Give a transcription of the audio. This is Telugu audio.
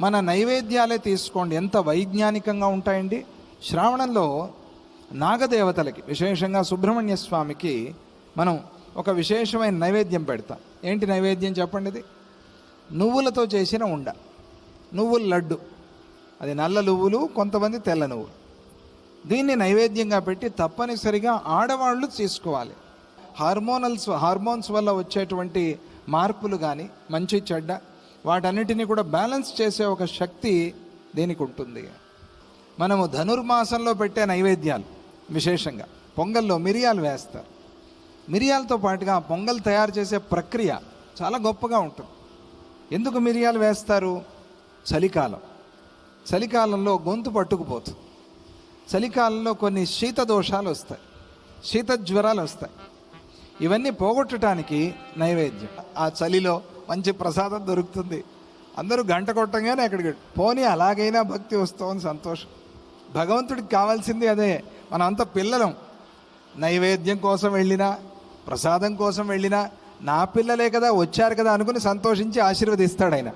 మన నైవేద్యాలే తీసుకోండి. ఎంత వైజ్ఞానికంగా ఉంటాయండి. శ్రావణంలో నాగదేవతలకి విశేషంగా సుబ్రహ్మణ్య స్వామికి మనం ఒక విశేషమైన నైవేద్యం పెడతాం. ఏంటి నైవేద్యం చెప్పండి ఇది? నువ్వులతో చేసిన ఉండ. నువ్వుల లడ్డు. అది నల్ల నువ్వులు కొంతమంది తెల్ల నువ్వులు. దీన్ని నైవేద్యంగా పెట్టి తప్పనిసరిగా ఆడవాళ్ళు తీసుకోవాలి. హార్మోనల్స్ హార్మోన్స్ వల్ల వచ్చేటువంటి మార్పులు కానీ మంచి చెడ్డ వాటన్నిటిని కూడా బ్యాలెన్స్ చేసే ఒక శక్తి దీనికి ఉంటుంది. మనము ధనుర్మాసంలో పెట్టే నైవేద్యాలు విశేషంగా పొంగల్లో మిరియాలు వేస్తారు. మిరియాలతో పాటుగా పొంగల్ తయారు చేసే ప్రక్రియ చాలా గొప్పగా ఉంటుంది. ఎందుకు మిరియాలు వేస్తారు? చలికాలం. చలికాలంలో గొంతు పట్టుకుపోతుంది. చలికాలంలో కొన్ని శీత దోషాలు వస్తాయి. శీత జ్వరాలు వస్తాయి. ఇవన్నీ పోగొట్టడానికి నైవేద్యం. ఆ చలిలో మంచి ప్రసాదం దొరుకుతుంది. అందరూ గంట కొట్టంగానే అక్కడికి పోనీ అలాగైనా భక్తి వస్తుంది సంతోషం. భగవంతుడికి కావాల్సింది అదే మనం అంత పిల్లలం. నైవేద్యం కోసం వెళ్ళినా ప్రసాదం కోసం వెళ్ళినా నా పిల్లలే కదా వచ్చారు కదా అనుకుని సంతోషించి ఆశీర్వదిస్తాడు ఆయన.